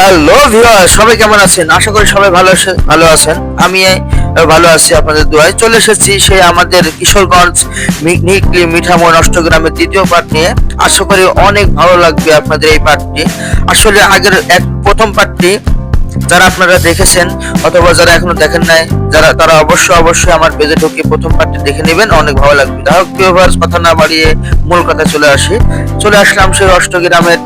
Hello viewer সবাই কেমন আছেন? আশা করি সবাই ভালো ভালো আছেন। আমি ভালো আছি আপনাদের দোয়ায়। চলে এসেছি সেই আমাদের কিশোরগঞ্জ নিকলি মিঠাময় নষ্টগ্রামের দ্বিতীয় পার্ট নিয়ে। আশা করি অনেক ভালো লাগবে আপনাদের এই পার্টটি আসলে আগের এক প্রথম পার্টটি যারা আপনারা দেখেছেন অথবা যারা এখনও দেখেন নাই, যারা তারা অবশ্যই অবশ্যই আমার পেজে ঢুকে প্রথম পার্টটি দেখে নেবেন। অনেক ভালো লাগবে। যাই হোক কথা না বাড়িয়ে মূল কথা চলে আসি। চলে আসলাম সেই অষ্টগ্রামের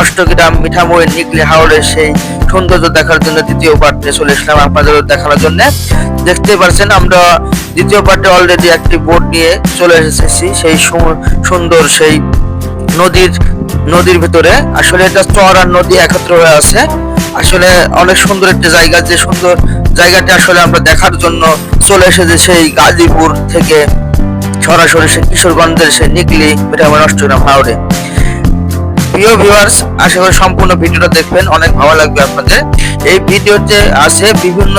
অষ্টগ্রাম মিঠামইয়ের নিকলি হাওড়ের সেই সৌন্দর্য দেখার জন্য দ্বিতীয় পার্টে চলে এসলাম আপনাদের দেখানোর জন্য। দেখতে পাচ্ছেন আমরা দ্বিতীয় পার্টে অলরেডি একটি বোট নিয়ে চলে এসেছি, সেই সুন্দর সেই নদীর নদীর ভিতরে। আসলে এটা চর আর নদী একত্র হয়ে আছে। আসলে অনেক সুন্দর একটা জায়গা, যে সুন্দর জায়গাটি আসলে আমরা দেখার জন্য চলে এসেছি সেই গাজীপুর থেকে সরাসরি সেই কিশোরগঞ্জের সেই নিকলি মিঠাময় অষ্টগ্রাম হাওড়ে প্রিয় ভিউয়ার্স আশা করি সম্পূর্ণ ভিডিওটা দেখবেন। অনেক ভালো লাগবে আপনাদের। এই ভিডিওতে আছে বিভিন্ন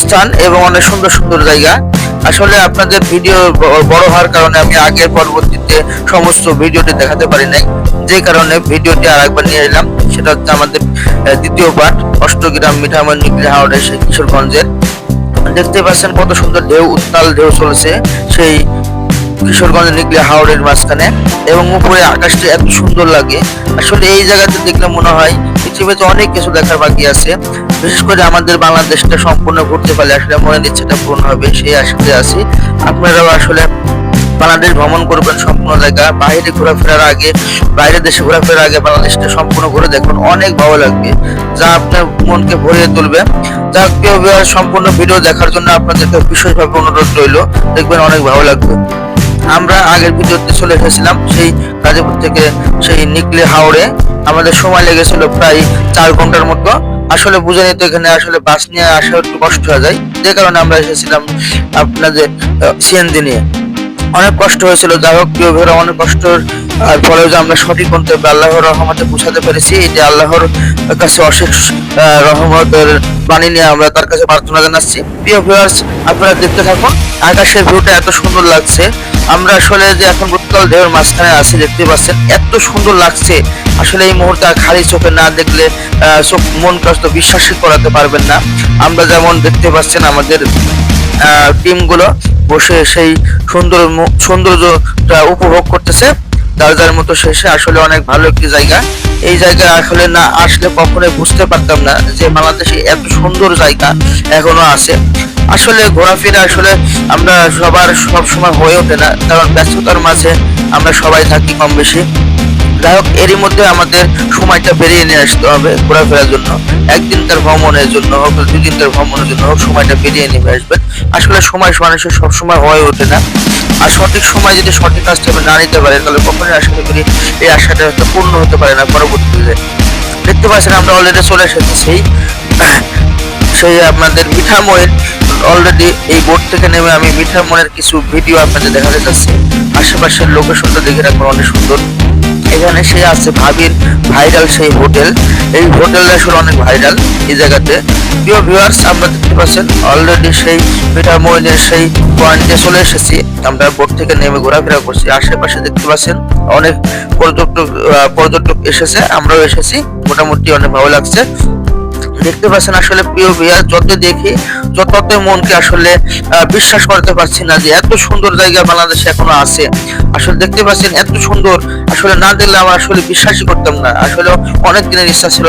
স্থান এবং অনেক সুন্দর সুন্দর জায়গা। আসলে আপনাদের ভিডিও বড় হওয়ার কারণে আমি আগের পরবর্তীতে সমস্ত ভিডিওটি দেখাতে পারি নাই। যে কারণে ভিডিওটি আর একবার নিয়ে এলাম। সেটা হচ্ছে আমাদের দ্বিতীয় পার্ট, অষ্টগ্রাম মিঠাময় নিকলি হাওড়ের সেই কিশোরগঞ্জের। দেখতে পাচ্ছেন কত সুন্দর ঢেউ, উত্তাল ঢেউ চলেছে। সেই কিশোরগঞ্জ নিকলে হাওড়ের মাঝখানে এবং উপরে আকাশটা এত সুন্দর লাগে। আসলে এই জায়গাতে দেখলে মনে হয় পৃথিবীতে অনেক কিছু দেখার বাকি আছে। বিশেষ করে আমাদের বাংলাদেশটা সম্পূর্ণ ঘুরতে পারলে আসলে মনে ইচ্ছেটা পূর্ণ হবে, সেই আশাতে আছি। আপনারাও আসলে বাংলাদেশ ভ্রমণ করবেন সম্পূর্ণ জায়গা, বাইরে ঘোরাফেরার আগে বাইরের দেশে ঘোরাফেরার আগে বাংলাদেশটা সম্পূর্ণ ঘুরে দেখুন, অনেক ভালো লাগবে। যা আপনার মনকে ভরিয়ে তুলবে। যা সম্পূর্ণ ভিডিও দেখার জন্য আপনাদেরকে বিশেষভাবে অনুরোধ রইল। দেখবেন অনেক ভালো লাগবে। আমরা আগের ভিডিওতে চলে এসেছিলাম, সেই গাজীপুর থেকে সেই নিকলে হাওড়ে। আমাদের সময় লেগেছিল প্রায় চার ঘণ্টার মতো। আসলে বুঝে নিতে এখানে আসলে বাস নিয়ে আসা একটু কষ্ট হয়ে যায়। যে কারণে আমরা এসেছিলাম আপনাদের সিএনজি নিয়ে। অনেক কষ্ট হয়েছিল। যাই হোক, প্রিয় ভেরা অনেক কষ্ট আর পরেও যে আমরা সঠিক গন্তব্যে আল্লাহর রহমতে পৌঁছাতে পেরেছি এটা আল্লাহর কাছে অশেষ রহমতের বাণী নিয়ে আমরা তার কাছে প্রার্থনা জানাচ্ছি। প্রিয় ভিউয়ার্স আপনারা দেখতে থাকুন। আকাশের ভিউটা এত সুন্দর লাগছে। আমরা আসলে যে এখন উত্তাল ঢেউর মাঝখানে আছি দেখতে পাচ্ছেন এত সুন্দর লাগছে। আসলে এই মুহূর্তে আর খালি চোখে না দেখলে চোখ মন কষ্ট বিশ্বাসই করাতে পারবেন না। আমরা যেমন দেখতে পাচ্ছেন আমাদের টিমগুলো বসে সেই সুন্দর সৌন্দর্যটা উপভোগ করতেছে। যার মতো শেষে আসলে অনেক ভালো একটি জায়গা। এই জায়গায় আসলে না আসলে কখনোই বুঝতে পারতাম না যে বাংলাদেশে এত সুন্দর জায়গা এখনও আছে। আসলে ঘোরাফেরা আসলে আমরা সবার সব সময় হয়ে ওঠে না, কারণ ব্যস্ততার মাঝে আমরা সবাই থাকি কম বেশি। যাই হোক, এরই মধ্যে আমাদের সময়টা বেরিয়ে নিয়ে আসতে হবে ঘোরাফেরার জন্য। একদিন তার ভ্রমণের জন্য হোক দুই দিন তার ভ্রমণের জন্য হোক, সময়টা বেরিয়ে নিয়ে আসবেন। আসলে সময় মানুষের সব সময় হয়ে ওঠে না। আর সঠিক সময় যদি সঠিক কাজটা না নিতে পারে তাহলে কখনোই আশা করি এই আশাটা হয়তো পূর্ণ হতে পারে না পরবর্তীতে। দেখতে পাচ্ছেন, আমরা অলরেডি চলে এসেছি। সেই সেই আপনাদের মিঠাময়ের অলরেডি এই বোর্ড থেকে নেমে আমি মিঠাময়ের কিছু ভিডিও আপনাদের দেখাতে যাচ্ছি। আশেপাশের লোকেশনটা দেখে রাখবেন অনেক সুন্দর। এখানে সে আছে ভাবির ভাইরাল সেই হোটেল এই হোটেলটা আসলে অনেক ভাইরাল এই জায়গাতে। প্রিয় ভিউয়ার্স আমরা দেখতে পাচ্ছেন অলরেডি সেই মিঠাময়ের সেই পয়েন্টে চলে এসেছি। আমরা বোট থেকে নেমে ঘোরাফেরা করছি। আশেপাশে দেখতে পাচ্ছেন, অনেক পর্যটক পর্যটক এসেছে। আমরাও এসেছি। মোটামুটি অনেক ভালো লাগছে। দেখতে পাচ্ছেন আসলে প্রিয় বিয়া যত দেখি যততে মনকে আসলে বিশ্বাস করতে পারছি না যে এত সুন্দর জায়গা বাংলাদেশে এখনও আছে। আসলে দেখতে পাচ্ছেন এত সুন্দর, আসলে না দেখলে আমরা আসলে বিশ্বাসই করতাম না। আসলে অনেক দিনের ইচ্ছা ছিল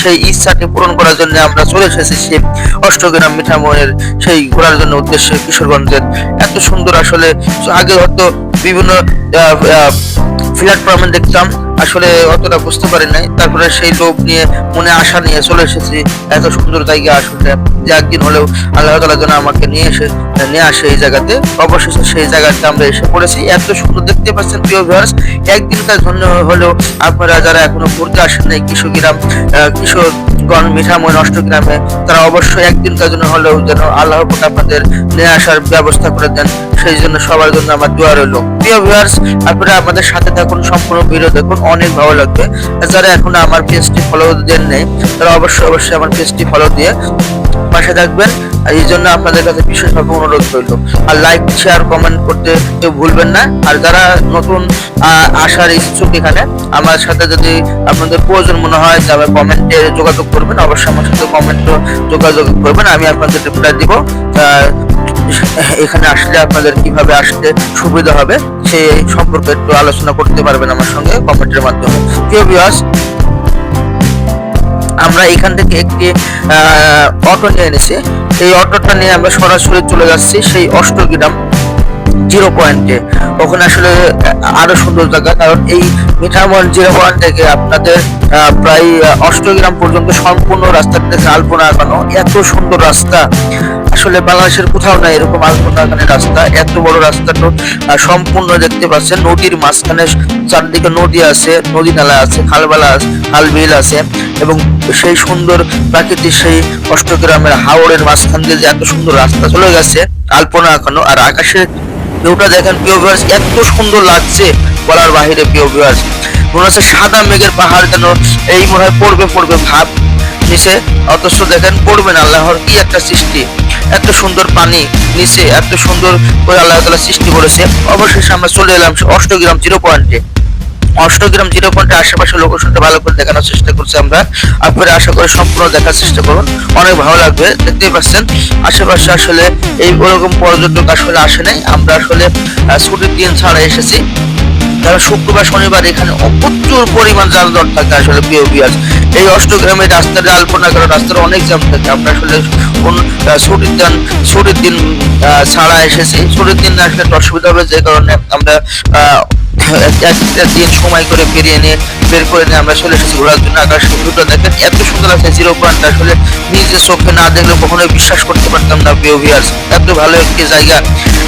সেই ইচ্ছাটি পূরণ করার জন্য আমরা চলে এসেছি সেই অষ্টগ্রাম মিঠাময়ের সেই ঘোরার জন্য উদ্দেশ্যে কিশোরগঞ্জের। এত সুন্দর আসলে, আগে হয়তো বিভিন্ন প্ল্যাটফর্মে দেখতাম। আসলে অতটা বুঝতে পারি নাই। তারপরে সেই লোভ নিয়ে মনে আশা নিয়ে চলে এসেছি। এত সুন্দর জায়গা আসলে। যে একদিন হলেও আল্লাহ তালা যেন আমাকে নিয়ে এসে নিয়ে আসে এই জায়গাতে। অবশেষে সেই জায়গাতে আমরা এসে পড়েছি। এত সুন্দর দেখতে পাচ্ছেন প্রিয় ভিউয়ার্স একদিনকার জন্য হলেও আপনারা যারা এখনও ঘুরতে আসেন নাই কিশোরগ্রাম আহ, কিশোরগঞ্জ মিঠাময় নষ্টগ্রামে তারা অবশ্যই একদিনকার জন্য হলেও যেন আল্লাহ পাক আপনাদের নিয়ে আসার ব্যবস্থা করে দেন, সেই জন্য সবার জন্য আমার দোয়া রইল। প্রিয় ভিউয়ার্স আপনারা আমাদের সাথে থাকুন, সম্পূর্ণ ভিডিও দেখুন, অনেক ভালো লাগবে। যারা এখনও আমার পেজটি ফলো দেন নেই তারা অবশ্যই অবশ্যই আমার পেজটি ফলো দিয়ে পাশে থাকবেন। আর এই জন্য আপনাদের কাছে বিশেষভাবে অনুরোধ রইল। আর লাইক শেয়ার কমেন্ট করতে কেউ ভুলবেন না। আর যারা নতুন আসার ইচ্ছুক এখানে, আমার সাথে যদি আপনাদের প্রয়োজন মনে হয় তবে কমেন্টে যোগাযোগ করবেন। অবশ্যই আমার সাথে কমেন্টে যোগাযোগ করবেন। আমি আপনাদের রিপ্লাই দিব। এখানে আসলে আপনাদের কীভাবে আসতে সুবিধা হবে, সেই সম্পর্কে একটু আলোচনা করতে পারবেন আমার সঙ্গে কমেন্টের মাধ্যমে। প্রিয় ভিউয়ার্স আমরা এখান থেকে একটি অটো নিয়ে এনেছি। এই অটোটা নিয়ে আমরা সরাসরি চলে যাচ্ছি সেই অষ্টগ্রাম জিরো পয়েন্টে। ওখানে আসলে আরও সুন্দর জায়গা, কারণ এই মিঠামল জিরো পয়েন্ট থেকে আপনাদের প্রায় অষ্টগ্রাম পর্যন্ত সম্পূর্ণ রাস্তাটাতে আলপনা আঁকানো এত সুন্দর রাস্তা। আসলে বাংলাদেশের কোথাও নাই এরকম আলপনা আঁকানের রাস্তা, এত বড় রাস্তাটা সম্পূর্ণ দেখতে পাচ্ছেন নদীর মাঝখানে চারদিকে নদী আছে, নদী নালা আছে, খালবালা আছে খাল বিল আছে, এবং সেই সুন্দর প্রাকৃতিক সেই অষ্টগ্রামের হাওড়ের মাঝখান দিয়ে যে এত সুন্দর রাস্তা চলে গেছে, আলপনা আঁকানো, আর আকাশের ভিউটা দেখেন প্রিয় ভিউয়ার্স এত সুন্দর লাগছে বলার বাহিরে প্রিয় ভিউয়ার্স মনে হচ্ছে সাদা মেঘের পাহাড় যেন এই মনে হয় পড়বে পড়বে ভাব নিচে, অথচ দেখেন পড়বে না, আল্লাহর কি একটা সৃষ্টি। এত সুন্দর পানি নিচে, এত সুন্দর করে আল্লাহ তালা সৃষ্টি করেছে। অবশেষে আমরা চলে এলাম অষ্টগ্রাম জিরো পয়েন্টে। অষ্টগ্রাম জিরো পয়েন্টের আশেপাশে লোকেশনটা ভালো করে দেখানোর চেষ্টা করছি আমরা। আপনারা আশা করে সম্পূর্ণ দেখার চেষ্টা করুন। অনেক ভালো লাগবে, দেখতেই পাচ্ছেন। আশেপাশে আসলে এই ওরকম পর্যটক আসলে আসে নাই। আমরা আসলে ছুটির দিন ছাড়া এসেছি। কারণ শুক্রবার, শনিবার এখানে প্রচুর পরিমাণ জাল দর থাকে আসলে প্রিয় পিয়াজ এই অষ্টগ্রামের রাস্তাটা আলপনা কারণ রাস্তার অনেক জ্যাম থাকে। আমরা আসলে কোন ছুটির দিন ছুটির দিন ছাড়া এসেছি। ছুটির দিন আসলে অসুবিধা হবে যে কারণে আমরা দিন সময় করে বেরিয়ে নিয়ে বের করে নিয়ে আমরা চলে এসেছি ঘোরার জন্য আকাশ ভিউটা দেখেন, এত সুন্দর লাগছে জিরো পয়েন্ট আসলে নিজে চোখে না দেখলে কখনোই বিশ্বাস করতে পারতাম না, প্রিয় ভিউয়ার্স এত ভালো একটি জায়গা।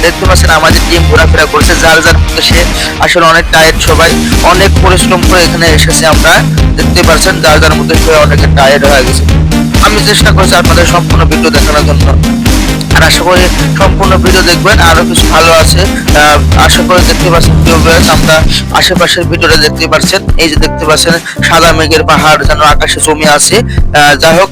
দেখতে পাচ্ছেন, আমাদের টিম ঘোরাফেরা করছে, যার যার মধ্যে সে আসলে অনেক টায়ার্ড সবাই, অনেক পরিশ্রম করে এখানে এসেছে আমরা। দেখতে পাচ্ছেন, যার যার মধ্যে সে অনেকে টায়ার্ড হয়ে গেছে। আমি চেষ্টা করছি আপনাদের সম্পূর্ণ ভিডিও দেখানোর জন্য। আর আশা করি সম্পূর্ণ ভিডিও দেখবেন আরও কিছু ভালো আছে। আশা করি দেখতে পাচ্ছেন viewers, আমরা আশেপাশের ভিডিওটা দেখতে পাচ্ছেন। এই যে দেখতে পাচ্ছেন সাদা মেঘের পাহাড় যেন আকাশে জমি আছে। যাই হোক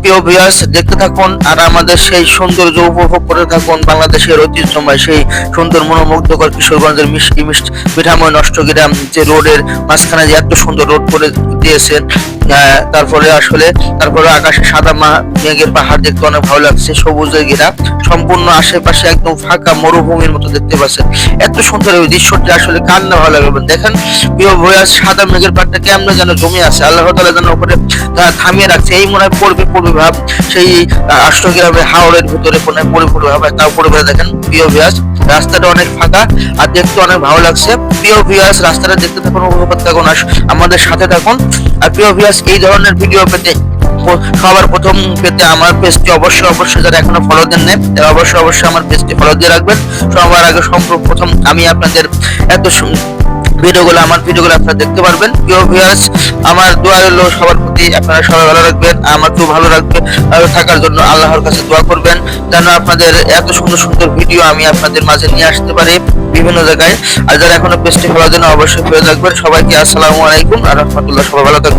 প্রিয় ভিউয়ার্স দেখতে থাকুন আর আমাদের সেই সৌন্দর্য উপভোগ করে থাকুন বাংলাদেশের ঐতিহ্যময় সেই সুন্দর মনোমুগ্ধকর কিশোরগঞ্জের মিষ্টি মিষ্টি মিঠাময় নষ্টগ্রাম যে রোডের মাঝখানে যে এত সুন্দর রোড করে দিয়েছেন। তারপরে আসলে তারপরে আকাশে সাদা মেঘের পাহাড় দেখতে অনেক ভালো লাগছে সবুজে ঘেরা সম্পূর্ণ আশেপাশে একদম ফাঁকা মরুভূমির মতো দেখতে পাচ্ছেন। এত সুন্দর এই দৃশ্যটি আসলে কার না ভালো লাগবে? দেখেন প্রিয় সাদা মেঘের পাহাড়টা কেমন যেন জমে আছে আল্লাহ তালা যেন আহ, থামিয়ে রাখছে। এই মনে হয় পড়বে পড়বে ভাব সেই আহ, অষ্টগ্রামের হাওড়ের ভিতরে পরিপূর্ণ ভাবে তা পড়বে দেখেন প্রিয় ভিয়াস রাস্তাটা অনেক ফাঁকা আর দেখতে অনেক ভালো লাগছে। প্রিয় ভিয়াস রাস্তাটা দেখতে থাকুন উপভোগ থাকুন আমাদের সাথে থাকুন। প্রিয় ভিয়াস এই ধরনের ভিডিও পেতে সবার প্রথম পেতে আমার পেজটি অবশ্যই অবশ্যই যারা এখনও ফলো দেন নাই তারা অবশ্যই অবশ্যই আমার পেজটি ফলো দিয়ে রাখবেন। সবার আগে সম্পর্ক প্রথম আমি আপনাদের এত ভিডিওগুলো, আমার ভিডিওগুলো আপনারা দেখতে পারবেন। প্রিয় ভিউয়ার্স আমার দোয়া রইল সবার প্রতি, আপনারা সবাই ভালো রাখবেন আমাকেও ভালো রাখবে, ভালো থাকার জন্য আল্লাহর কাছে দোয়া করবেন, যেন আপনাদের এত সুন্দর সুন্দর ভিডিও আমি আপনাদের মাঝে নিয়ে আসতে পারি বিভিন্ন জায়গায়। আর যারা এখনও পেজটি ফলো দেন অবশ্যই ফলো রাখবেন। সবাইকে আসসালামু আলাইকুম, আর রহমতুল্লাহ, সবাই ভালো থাকবেন।